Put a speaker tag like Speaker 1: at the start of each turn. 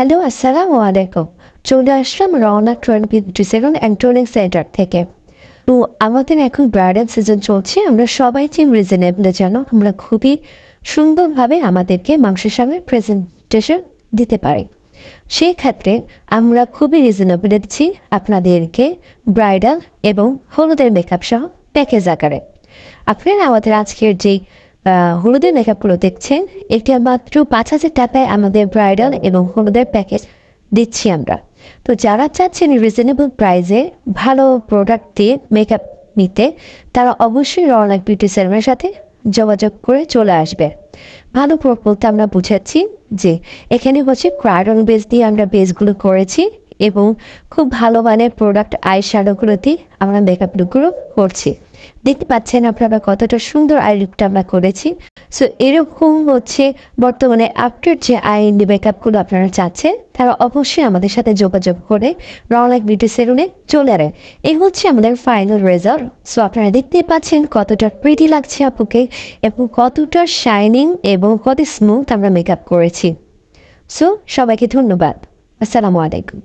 Speaker 1: Hello, আসসালামু আলাইকুম। চলে আসলাম রওনা টোয়েন্টি সেকেন্ড অ্যান্টোনিক সেন্টার থেকে। তো আমাদের এখন ব্রাইডাল সিজন চলছে, আমরা সবাই চিম রিজনেবলে যেন আমরা খুবই সুন্দরভাবে আমাদেরকে মাংসের সঙ্গে প্রেজেন্টেশন দিতে পারি। সেই ক্ষেত্রে আমরা খুবই রিজনেবল দিচ্ছি আপনাদেরকে ব্রাইডাল এবং হলুদের মেকআপ সহ প্যাকেজ আকারে। আপনারা আমাদের আজকের যেই হলুদের মেকআপগুলো দেখছেন। এটি মাত্র পাঁচ হাজার টাকায় আমাদের ব্রাইডাল এবং হলুদের প্যাকেজ দিচ্ছি আমরা। তো যারা চাচ্ছেন রিজনেবল প্রাইসে ভালো প্রোডাক্ট দিয়ে মেকআপ নিতে, তারা অবশ্যই রওনাক বিউটি সেলমের সাথে যোগাযোগ করে চলে আসবে। ভালো প্রোডাক্ট বলতে আমরা বুঝাচ্ছি যে এখানে হচ্ছে ক্রায়ন বেস দিয়ে আমরা বেসগুলো করেছি। এবং খুব ভালো মানের প্রোডাক্ট আই শ্যাডোগুলো দিয়ে আমরা মেকআপ লুকগুলো করছি। দেখতে পাচ্ছেন আপনারা কতটা সুন্দর আই লুকটা আমরা করেছি। সো এরকম হচ্ছে বর্তমানে আফটার যে আই মেকআপগুলো আপনারা চাচ্ছেন, তারা অবশ্যই আমাদের সাথে যোগাযোগ করে রওনাক বিউটি সেলুনে চলে আসে এই হচ্ছে আমাদের ফাইনাল রেজাল্ট সো আপনারা দেখতে পাচ্ছেন কতটা প্রিটি লাগছে আপুকে এবং কতটা শাইনিং এবং কত স্মুথ আমরা মেকআপ করেছি। সো সবাইকে ধন্যবাদ। আসসালামু আলাইকুম।